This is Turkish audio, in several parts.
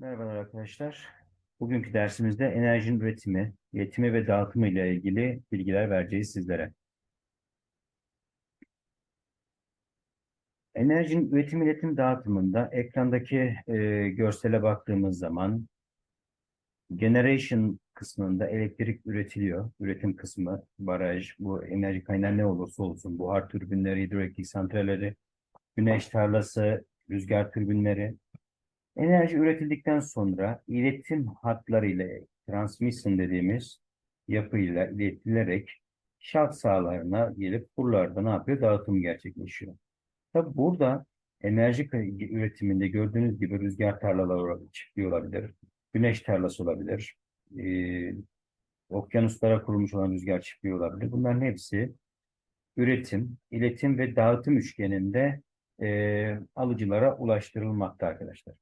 Merhabalar arkadaşlar. Bugünkü dersimizde enerjinin üretimi, iletimi ve dağıtımı ile ilgili bilgiler vereceğiz sizlere. Enerjinin üretim, iletim, dağıtımında ekrandaki e, görsele baktığımız zaman generation kısmında elektrik üretiliyor. Üretim kısmı, baraj, bu enerji kaynağı ne olursa olsun, buhar türbinleri, hidroelektrik santralleri, güneş tarlası, rüzgar türbinleri, Enerji üretildikten sonra iletim hatları ile transmission dediğimiz yapıyla iletilerek şalt sahalarına gelip buralarda ne yapıyor? Dağıtım gerçekleşiyor. Tabi burada enerji üretiminde gördüğünüz gibi rüzgar tarlaları çiftliği olabilir, güneş tarlası olabilir, ee, okyanuslara kurulmuş olan rüzgar çiftliği olabilir. Bunların hepsi üretim, iletim ve dağıtım üçgeninde ee, alıcılara ulaştırılmakta arkadaşlar.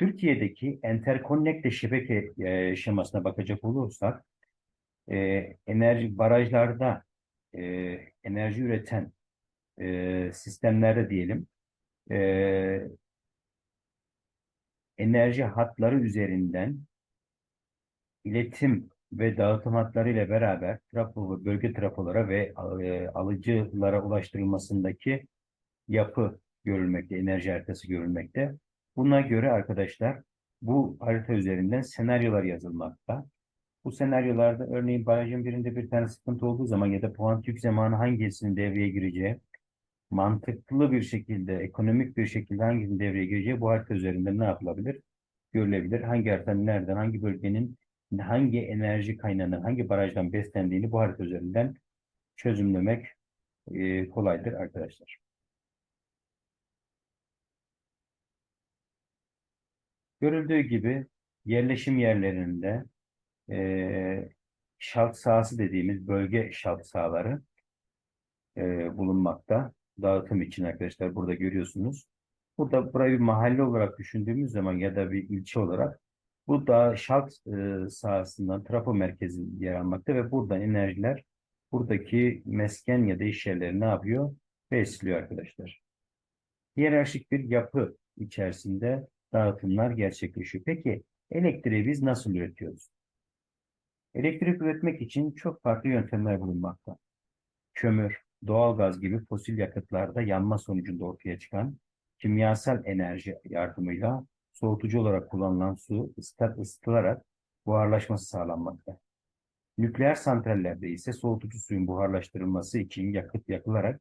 Türkiye'deki enterkonnekte şebeke e, şemasına bakacak olursak e, enerji barajlarda e, enerji üreten e, sistemlerde diyelim e, enerji hatları üzerinden iletim ve dağıtım hatları ile beraber trafo bölge trafolara ve e, alıcılara ulaştırılmasındaki yapı görülmekte, enerji haritası görülmekte. Buna göre arkadaşlar bu harita üzerinden senaryolar yazılmakta. Bu senaryolarda örneğin barajın birinde bir tane sıkıntı olduğu zaman ya da puan tük zamanı hangisinin devreye gireceği, mantıklı bir şekilde, ekonomik bir şekilde hangisinin devreye gireceği bu harita üzerinden ne yapılabilir? Görülebilir. Hangi haritanın nereden, hangi bölgenin hangi enerji kaynağından, hangi barajdan beslendiğini bu harita üzerinden çözümlemek e, kolaydır arkadaşlar. Görüldüğü gibi yerleşim yerlerinde e, şalt sahası dediğimiz bölge şalt sahaları e, bulunmakta. Dağıtım için arkadaşlar burada görüyorsunuz. Burada burayı bir mahalle olarak düşündüğümüz zaman ya da bir ilçe olarak bu da şalt e, sahasından trafo merkezi yer almakta ve buradan enerjiler buradaki mesken ya da iş yerleri ne yapıyor? Besliyor arkadaşlar. Hiyerarşik bir yapı içerisinde dağıtımlar gerçekleşiyor. Peki elektriği biz nasıl üretiyoruz? Elektrik üretmek için çok farklı yöntemler bulunmakta. Kömür, doğalgaz gibi fosil yakıtlarda yanma sonucunda ortaya çıkan kimyasal enerji yardımıyla soğutucu olarak kullanılan su ısıtat, ısıtılarak buharlaşması sağlanmakta. Nükleer santrallerde ise soğutucu suyun buharlaştırılması için yakıt yakılarak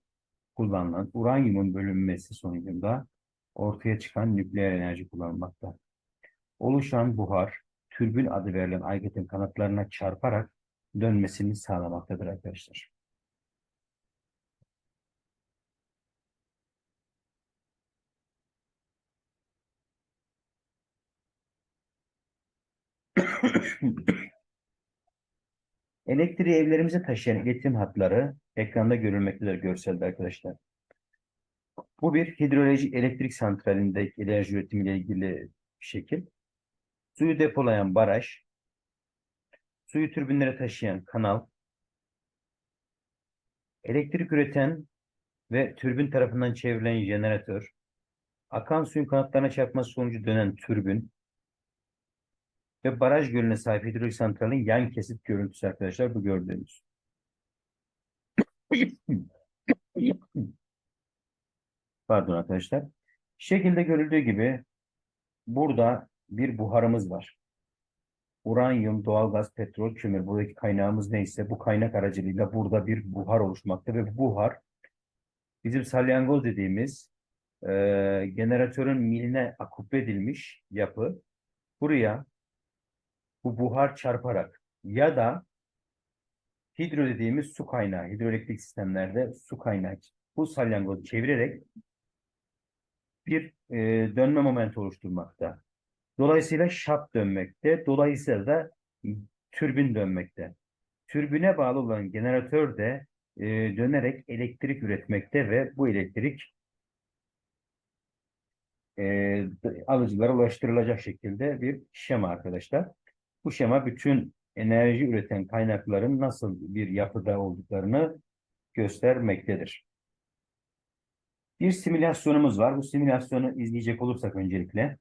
kullanılan uranyumun bölünmesi sonucunda ortaya çıkan nükleer enerji kullanılmakta. Oluşan buhar, türbün adı verilen aygıtın kanatlarına çarparak dönmesini sağlamaktadır arkadaşlar. Elektriği evlerimize taşıyan iletim hatları ekranda görülmektedir görselde arkadaşlar. Bu bir hidroloji elektrik santralinde enerji üretimiyle ilgili şekil. Suyu depolayan baraj, suyu türbinlere taşıyan kanal, elektrik üreten ve türbin tarafından çevrilen jeneratör, akan suyun kanatlarına çarpması sonucu dönen türbin ve baraj gölüne sahip hidrolik santralin yan kesit görüntüsü arkadaşlar bu gördüğünüz. Pardon arkadaşlar. Şekilde görüldüğü gibi burada bir buharımız var. Uranyum, doğalgaz, petrol, kömür. Buradaki kaynağımız neyse bu kaynak aracılığıyla burada bir buhar oluşmakta ve bu buhar bizim salyangoz dediğimiz e, generatörün miline akupe edilmiş yapı buraya bu buhar çarparak ya da hidro dediğimiz su kaynağı, hidroelektrik sistemlerde su kaynağı bu salyangozu çevirerek bir e, dönme momenti oluşturmakta. Dolayısıyla şap dönmekte, dolayısıyla da türbin dönmekte. Türbüne bağlı olan generatör de e, dönerek elektrik üretmekte ve bu elektrik e, alıcılara ulaştırılacak şekilde bir şema arkadaşlar. Bu şema bütün enerji üreten kaynakların nasıl bir yapıda olduklarını göstermektedir. Bir simülasyonumuz var. Bu simülasyonu izleyecek olursak öncelikle.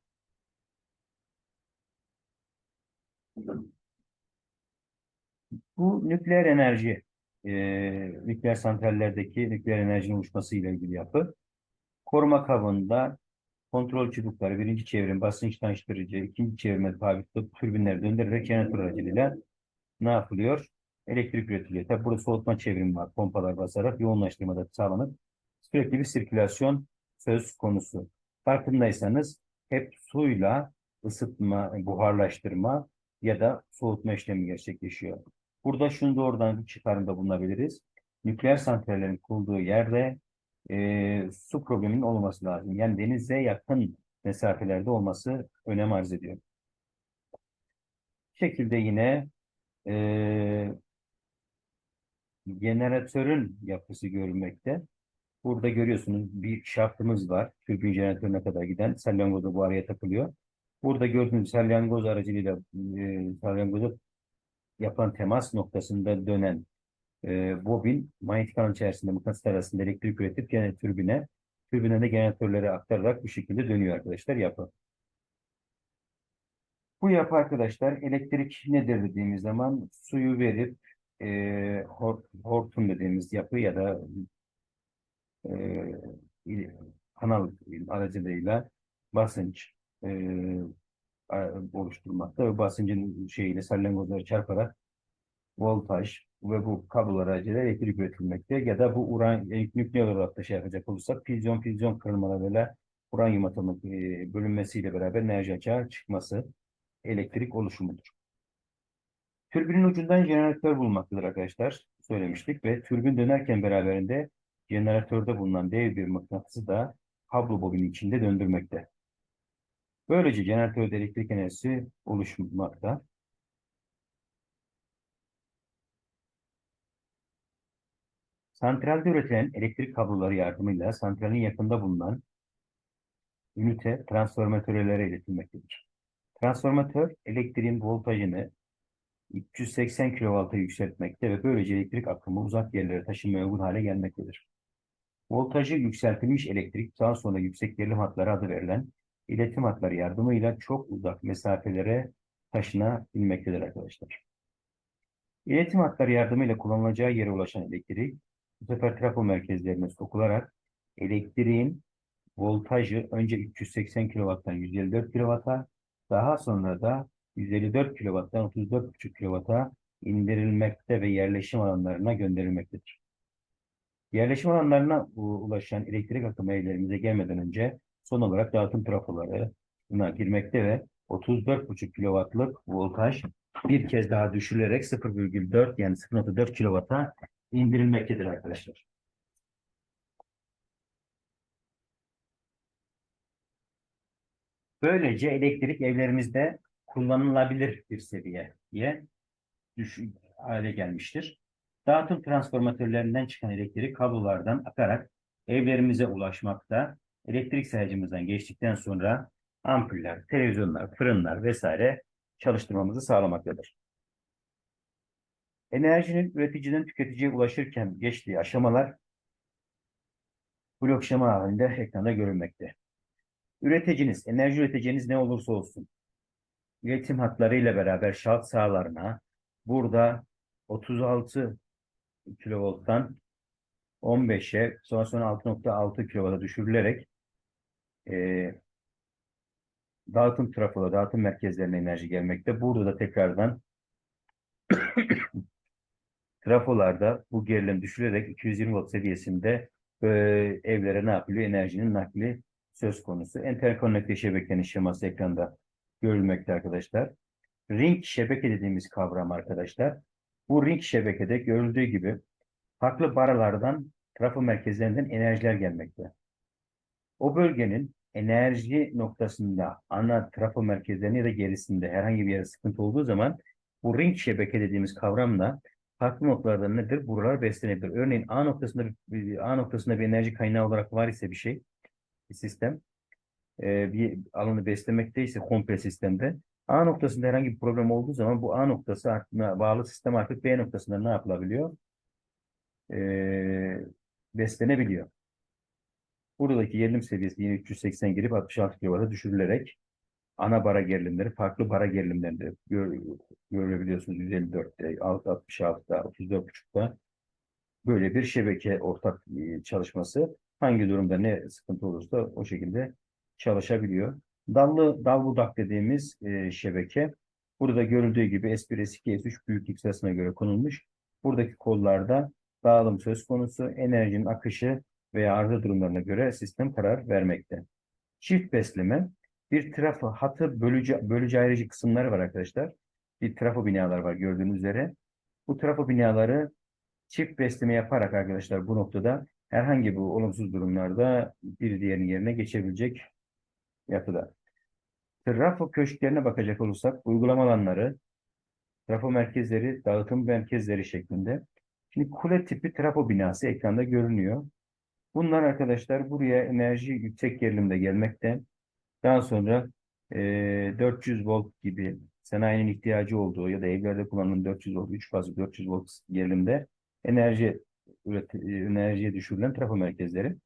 Bu nükleer enerji, e, nükleer santrallerdeki nükleer enerjinin oluşması ile ilgili yapı. Koruma kabında kontrol çubukları birinci çevrim basınç taştırıcı, ikinci çevirme tabi tutup türbinleri döndürerek jeneratör aracılığıyla ne yapılıyor? Elektrik üretiliyor. Tabi burada soğutma çevrimi var. Pompalar basarak yoğunlaştırmada sağlanıp sürekli bir sirkülasyon söz konusu. Farkındaysanız hep suyla ısıtma, buharlaştırma ya da soğutma işlemi gerçekleşiyor. Burada şunu doğrudan çıkarımda bulunabiliriz. Nükleer santrallerin kurulduğu yerde e, su probleminin olması lazım. Yani denize yakın mesafelerde olması önem arz ediyor. Bu şekilde yine e, jeneratörün yapısı görülmekte. Burada görüyorsunuz bir şaftımız var. Türbin jeneratörüne kadar giden salyangozu bu araya takılıyor. Burada gördüğünüz salyangoz aracılığıyla e, salyangozu yapan temas noktasında dönen e, bobin manyetik alan içerisinde mıknatıs arasında elektrik üretip gene türbine, türbine de jeneratörlere aktararak bu şekilde dönüyor arkadaşlar yapı. Bu yapı arkadaşlar elektrik nedir dediğimiz zaman suyu verip e, hor, hortum dediğimiz yapı ya da e, kanal aracılığıyla basınç e, oluşturmakta ve basıncın şeyiyle salyangozları çarparak voltaj ve bu kablolar aracılığıyla elektrik üretilmekte ya da bu uran e, nükleer olarak da şey yapacak olursak füzyon füzyon kırılmalarıyla uranyum atomu e, bölünmesiyle beraber enerji açığa çıkması elektrik oluşumudur. Türbinin ucundan jeneratör bulunmaktadır arkadaşlar. Söylemiştik ve türbin dönerken beraberinde jeneratörde bulunan dev bir mıknatısı da kablo bobini içinde döndürmekte. Böylece jeneratörde elektrik enerjisi oluşmakta. Santralde üretilen elektrik kabloları yardımıyla santralin yakında bulunan ünite transformatörlere iletilmektedir. Transformatör elektriğin voltajını 380 kV'a yükseltmekte ve böylece elektrik akımı uzak yerlere taşınmaya uygun hale gelmektedir. Voltajı yükseltilmiş elektrik daha sonra yüksek gerilim hatları adı verilen iletim hatları yardımıyla çok uzak mesafelere taşınabilmektedir arkadaşlar. İletim hatları yardımıyla kullanılacağı yere ulaşan elektrik bu sefer trafo merkezlerine sokularak elektriğin voltajı önce 380 kW'dan 154 kW'a daha sonra da 154 kW'dan 34,5 kW'a indirilmekte ve yerleşim alanlarına gönderilmektedir. Yerleşim alanlarına ulaşan elektrik akımı evlerimize gelmeden önce son olarak dağıtım trafolarına girmekte ve 34,5 kW'lık voltaj bir kez daha düşürülerek 0,4 yani 0,4 kW'a indirilmektedir arkadaşlar. Böylece elektrik evlerimizde kullanılabilir bir seviyeye düşük hale gelmiştir. Dağıtım transformatörlerinden çıkan elektrik kablolardan akarak evlerimize ulaşmakta. Elektrik sayacımızdan geçtikten sonra ampuller, televizyonlar, fırınlar vesaire çalıştırmamızı sağlamaktadır. Enerjinin üreticiden tüketiciye ulaşırken geçtiği aşamalar blok şema halinde ekranda görülmekte. Üreticiniz, enerji üreticiniz ne olursa olsun, iletim hatlarıyla beraber şalt sahalarına burada 36 kilovolttan 15'e sonra sonra 6.6 kilovata düşürülerek e, dağıtım trafoda, dağıtım merkezlerine enerji gelmekte. Burada da tekrardan trafolarda bu gerilim düşürülerek 220 volt seviyesinde e, evlere ne yapılıyor? Enerjinin nakli söz konusu. Interkonnekte şebekenin şeması ekranda görülmekte arkadaşlar. Ring şebeke dediğimiz kavram arkadaşlar. Bu ring şebekede görüldüğü gibi farklı baralardan trafo merkezlerinden enerjiler gelmekte. O bölgenin enerji noktasında ana trafo merkezlerinin ya da gerisinde herhangi bir yere sıkıntı olduğu zaman bu ring şebeke dediğimiz kavramla farklı noktalardan nedir? Buralar beslenebilir. Örneğin A noktasında A noktasında bir enerji kaynağı olarak var ise bir şey, bir sistem, bir alanı beslemekteyse komple sistemde A noktasında herhangi bir problem olduğu zaman bu A noktası bağlı sistem artık B noktasında ne yapılabiliyor? E, beslenebiliyor. Buradaki gerilim seviyesi yine 380 girip 66 kW'a düşürülerek ana bara gerilimleri farklı bara gerilimlerinde gör, görebiliyorsunuz 154'te, 66'da, 34.5'da böyle bir şebeke ortak e, çalışması hangi durumda ne sıkıntı olursa o şekilde çalışabiliyor. Dallı dal budak dediğimiz e, şebeke burada görüldüğü gibi S1, S2, S3 büyüklük sırasına göre konulmuş. Buradaki kollarda dağılım söz konusu, enerjinin akışı veya arıza durumlarına göre sistem karar vermekte. Çift besleme bir trafo hatı bölücü, bölücü ayrıcı kısımları var arkadaşlar. Bir trafo binalar var gördüğünüz üzere. Bu trafo binaları çift besleme yaparak arkadaşlar bu noktada herhangi bir olumsuz durumlarda bir diğerinin yerine geçebilecek yapıda. Trafo köşklerine bakacak olursak uygulama alanları, trafo merkezleri, dağıtım merkezleri şeklinde. Şimdi kule tipi trafo binası ekranda görünüyor. Bunlar arkadaşlar buraya enerji yüksek gerilimde gelmekte. Daha sonra e, 400 volt gibi sanayinin ihtiyacı olduğu ya da evlerde kullanılan 400 volt, 3 fazla 400 volt gerilimde enerji üret, enerjiye düşürülen trafo merkezleri.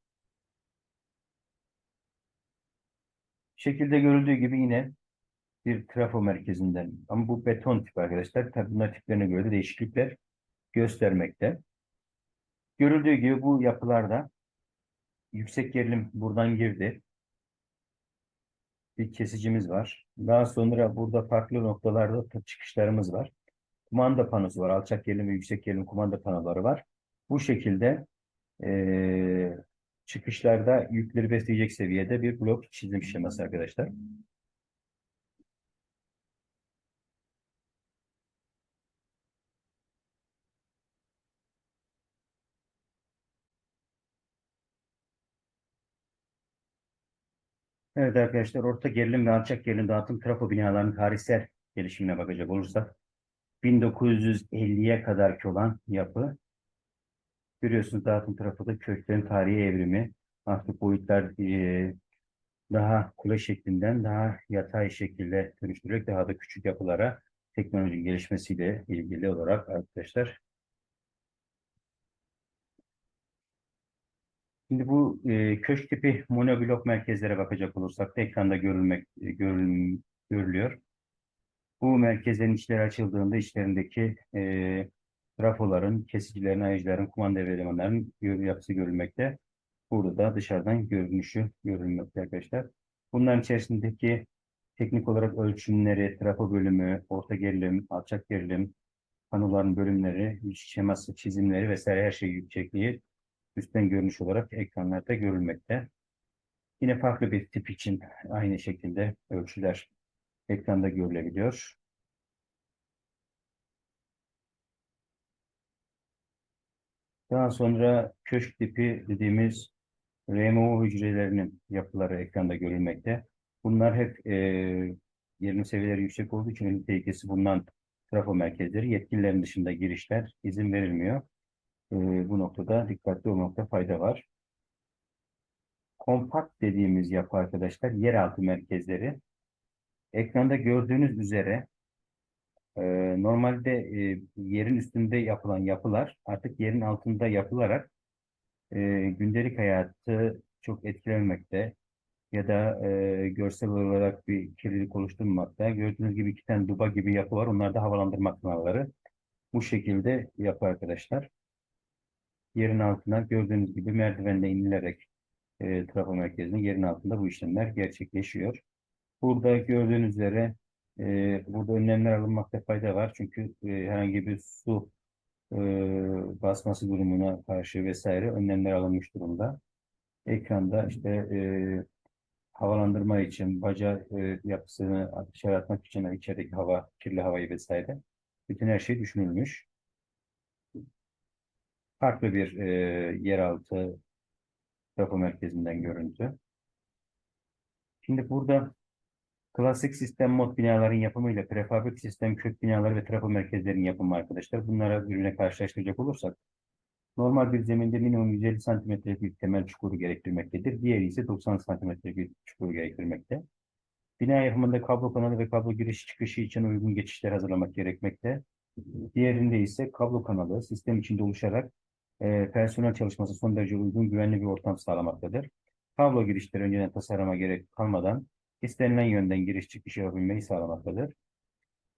Şekilde görüldüğü gibi yine bir trafo merkezinden ama bu beton tip arkadaşlar. Tabii bunlar tiplerine göre de değişiklikler göstermekte. Görüldüğü gibi bu yapılarda yüksek gerilim buradan girdi. Bir kesicimiz var. Daha sonra burada farklı noktalarda çıkışlarımız var. Kumanda panosu var. Alçak gerilim ve yüksek gerilim kumanda panoları var. Bu şekilde e, çıkışlarda yükleri besleyecek seviyede bir blok çizim şeması arkadaşlar. Evet arkadaşlar orta gerilim ve alçak gerilim dağıtım trafo binalarının tarihsel gelişimine bakacak olursak 1950'ye kadarki olan yapı görüyorsunuz dağıtım trafoda köklerin tarihi evrimi artık boyutlar e, daha kule şeklinden daha yatay şekilde dönüştürerek daha da küçük yapılara teknoloji gelişmesiyle ilgili olarak arkadaşlar Şimdi bu e, köşk tipi monoblok merkezlere bakacak olursak da ekranda görülmek e, görül, görülüyor. Bu merkezlerin içleri açıldığında içlerindeki e, trafoların, kesicilerin, ayıcıların, kumanda elemanların yapısı görülmekte. Burada da dışarıdan görünüşü görülmekte arkadaşlar. Bunların içerisindeki teknik olarak ölçümleri, trafo bölümü, orta gerilim, alçak gerilim, panoların bölümleri, şeması, çizimleri vesaire her şey yüksekliği üstten görünüş olarak ekranlarda görülmekte. Yine farklı bir tip için aynı şekilde ölçüler ekranda görülebiliyor. Daha sonra köşk tipi dediğimiz RMO hücrelerinin yapıları ekranda görülmekte. Bunlar hep e, gerilim seviyeleri yüksek olduğu için ölüm tehlikesi bulunan trafo merkezleri yetkililerin dışında girişler izin verilmiyor. E, bu noktada dikkatli olmakta fayda var. Kompakt dediğimiz yapı arkadaşlar yeraltı merkezleri. Ekranda gördüğünüz üzere e, normalde e, yerin üstünde yapılan yapılar artık yerin altında yapılarak e, gündelik hayatı çok etkilemekte ya da e, görsel olarak bir kirlilik oluşturmamakta. Gördüğünüz gibi iki tane duba gibi yapı var. Onlar da havalandırma kanalları. Bu şekilde yapı arkadaşlar. Yerin altına gördüğünüz gibi merdivenle inilerek e, trafo merkezinin yerin altında bu işlemler gerçekleşiyor. Burada gördüğünüz üzere e, burada önlemler alınmakta fayda var. Çünkü e, herhangi bir su e, basması durumuna karşı vesaire önlemler alınmış durumda. Ekranda işte e, havalandırma için, baca e, yapısını dışarı atmak için içerideki hava, kirli havayı vesaire. Bütün her şey düşünülmüş. Farklı bir e, yeraltı trafo merkezinden görüntü. Şimdi burada Klasik sistem mod binaların yapımıyla prefabrik sistem kök binaları ve trafo merkezlerinin yapımı arkadaşlar. Bunlara birbirine karşılaştıracak olursak normal bir zeminde minimum 150 santimetrelik bir temel çukuru gerektirmektedir. Diğeri ise 90 santimetrelik bir çukuru gerektirmekte. Bina yapımında kablo kanalı ve kablo giriş çıkışı için uygun geçişler hazırlamak gerekmekte. Diğerinde ise kablo kanalı sistem içinde oluşarak e, personel çalışması son derece uygun güvenli bir ortam sağlamaktadır. Kablo girişleri önceden tasarıma gerek kalmadan istenilen yönden giriş çıkış yapabilmeyi sağlamaktadır.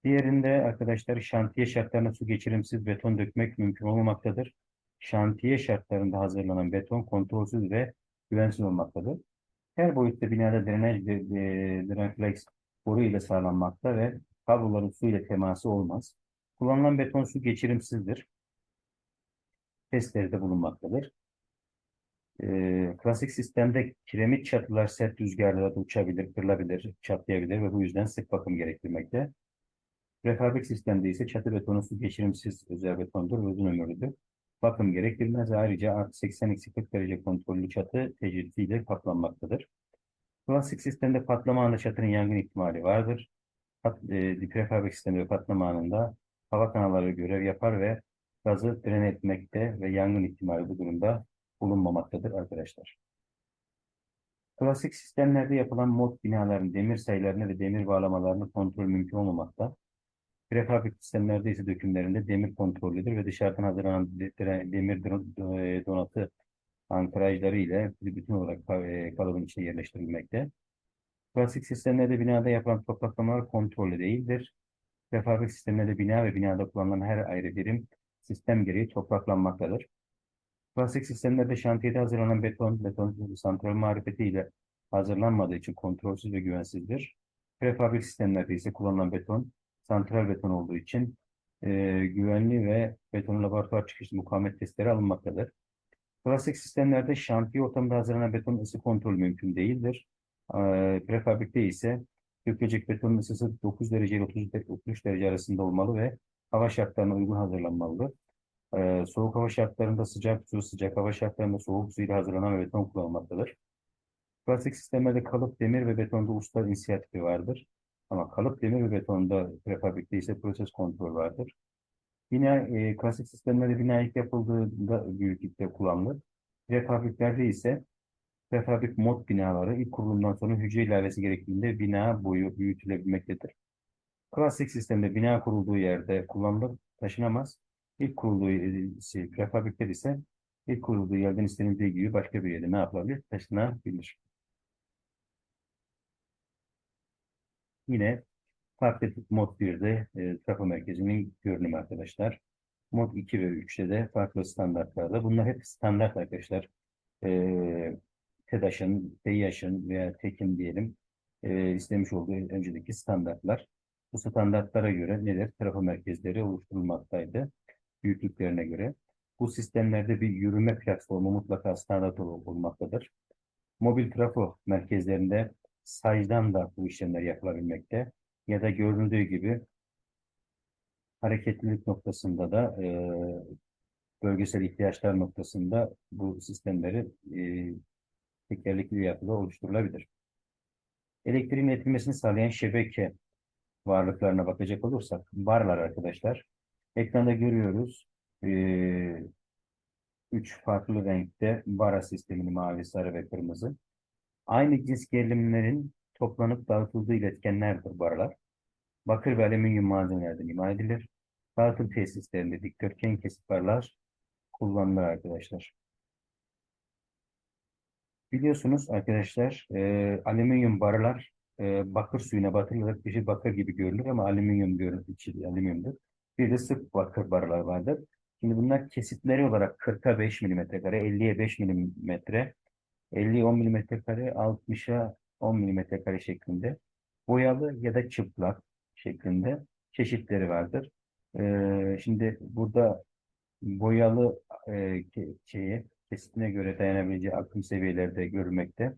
Diğerinde arkadaşlar şantiye şartlarında su geçirimsiz beton dökmek mümkün olmamaktadır. Şantiye şartlarında hazırlanan beton kontrolsüz ve güvensiz olmaktadır. Her boyutta binada drenaj ve e, drenflex boru ile sağlanmakta ve kabloların su ile teması olmaz. Kullanılan beton su geçirimsizdir. Testlerde bulunmaktadır. Ee, klasik sistemde kiremit çatılar sert rüzgarlarda uçabilir, kırılabilir, çatlayabilir ve bu yüzden sık bakım gerektirmekte. Prefabrik sistemde ise çatı betonu su geçirimsiz özel betondur uzun ömürlüdür. Bakım gerektirmez. Ayrıca artı 80-40 derece kontrollü çatı tecridiyle kaplanmaktadır. Klasik sistemde patlama anında çatının yangın ihtimali vardır. Pat, e, prefabrik sistemde patlama anında hava kanalları görev yapar ve gazı dren etmekte ve yangın ihtimali bu durumda bulunmamaktadır arkadaşlar. Klasik sistemlerde yapılan mod binaların demir sayılarını ve demir bağlamalarını kontrol mümkün olmamakta. Prefabrik sistemlerde ise dökümlerinde demir kontrollüdür ve dışarıdan hazırlanan de- demir e, donatı ankrajları ile bütün olarak e, kalıbın içine yerleştirilmekte. Klasik sistemlerde binada yapılan topraklamalar kontrollü değildir. Prefabrik sistemlerde bina ve binada kullanılan her ayrı birim sistem gereği topraklanmaktadır. Klasik sistemlerde şantiyede hazırlanan beton, beton santral marifetiyle hazırlanmadığı için kontrolsüz ve güvensizdir. Prefabrik sistemlerde ise kullanılan beton, santral beton olduğu için e, güvenli ve beton laboratuvar çıkışlı mukavemet testleri alınmaktadır. Klasik sistemlerde şantiye ortamında hazırlanan beton ısı kontrolü mümkün değildir. E, prefabrikte ise dökülecek betonun ısısı 9 derece ile 30 de- 33 derece arasında olmalı ve hava şartlarına uygun hazırlanmalıdır. Ee, soğuk hava şartlarında sıcak su, sıcak hava şartlarında soğuk su ile hazırlanan ve beton kullanılmaktadır. Klasik sistemlerde kalıp demir ve betonda usta inisiyatifi vardır. Ama kalıp demir ve betonda prefabrikte ise proses kontrol vardır. Bina, e, klasik sistemlerde bina ilk yapıldığında büyüklükte kullanılır. Prefabriklerde ise prefabrik mod binaları ilk kurulumdan sonra hücre ilavesi gerektiğinde bina boyu büyütülebilmektedir. Klasik sistemde bina kurulduğu yerde kullanılır, taşınamaz. İlk kurulduğu şey, prefabrikler ise ilk kurulduğu yerden istenildiği gibi başka bir yere ne yapılabilir? Taşınabilir. Yine farklı mod 1'de e, trafo merkezinin görünümü arkadaşlar. Mod 2 ve 3'te de farklı standartlarda. Bunlar hep standart arkadaşlar. E, TEDAŞ'ın, TEİAŞ'ın veya TEK'in diyelim e, istemiş olduğu öncedeki standartlar. Bu standartlara göre neler? Trafo merkezleri oluşturulmaktaydı. Büyüklüklerine göre. Bu sistemlerde bir yürüme platformu mutlaka standart ol- olmaktadır. Mobil trafo merkezlerinde saydan da bu işlemler yapılabilmekte. Ya da görüldüğü gibi hareketlilik noktasında da e, bölgesel ihtiyaçlar noktasında bu sistemleri e, tekerlekli yapıda oluşturulabilir. Elektriğin iletilmesini sağlayan şebeke varlıklarına bakacak olursak, varlar arkadaşlar. Ekranda görüyoruz. Ee, üç farklı renkte vara sistemini mavi, sarı ve kırmızı. Aynı cins gerilimlerin toplanıp dağıtıldığı iletkenlerdir varalar. Bakır ve alüminyum malzemelerden imal edilir. Dağıtım tesislerinde dikdörtgen kesik varalar kullanılır arkadaşlar. Biliyorsunuz arkadaşlar e, alüminyum barılar e, bakır suyuna batırılarak dışı bakır gibi görünür ama alüminyum görünür, içi alüminyumdur. Bir de sık bakır barılar vardır. Şimdi bunlar kesitleri olarak 40'a 5 mm kare, 50'ye 5 mm, 50'ye 10 mm kare, 60'a 10 mm kare şeklinde boyalı ya da çıplak şeklinde çeşitleri vardır. E, şimdi burada boyalı e, şeye, kesitine göre dayanabileceği akım seviyeleri de görülmekte.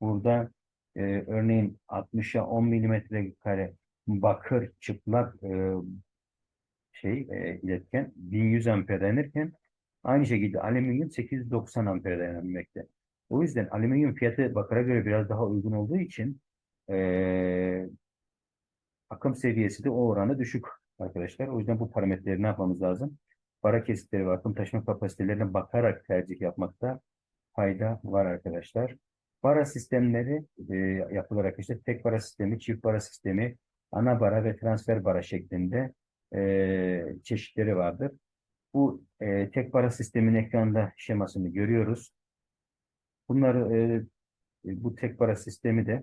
Burada e, örneğin 60'a 10 milimetre kare bakır çıplak e, şey e, iletken 1100 amper dayanırken aynı şekilde alüminyum 890 amper dayanabilmekte. O yüzden alüminyum fiyatı bakıra göre biraz daha uygun olduğu için e, akım seviyesi de o oranı düşük arkadaşlar. O yüzden bu parametreleri ne yapmamız lazım? Para kesitleri ve akım taşıma kapasitelerine bakarak tercih yapmakta fayda var arkadaşlar. Bara sistemleri e, yapılarak işte tek bara sistemi, çift bara sistemi, ana bara ve transfer bara şeklinde e, çeşitleri vardır. Bu e, tek bara sistemin ekranda şemasını görüyoruz. Bunları e, e, bu tek bara sistemi de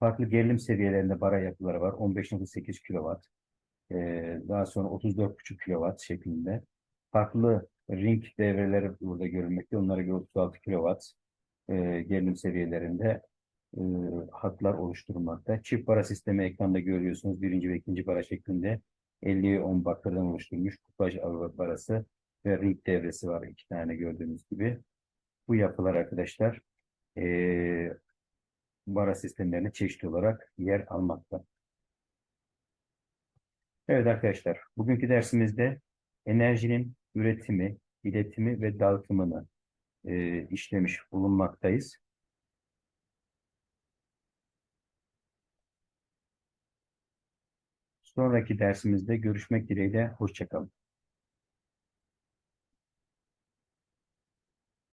farklı gerilim seviyelerinde bara yapıları var. 15.8 kW, e, daha sonra 34.5 kW şeklinde. Farklı ring devreleri burada görülmekte. Onlara göre 36 kW e, gerilim seviyelerinde e, hatlar oluşturmakta. Çift bara sistemi ekranda görüyorsunuz. Birinci ve ikinci bara şeklinde 50'ye 10 bakırdan oluşturmuş kupaj barası ve ring devresi var. iki tane gördüğünüz gibi. Bu yapılar arkadaşlar e, bara sistemlerine çeşitli olarak yer almakta. Evet arkadaşlar, bugünkü dersimizde enerjinin üretimi, iletimi ve dağıtımını e, işlemiş bulunmaktayız. Sonraki dersimizde görüşmek dileğiyle, hoşçakalın.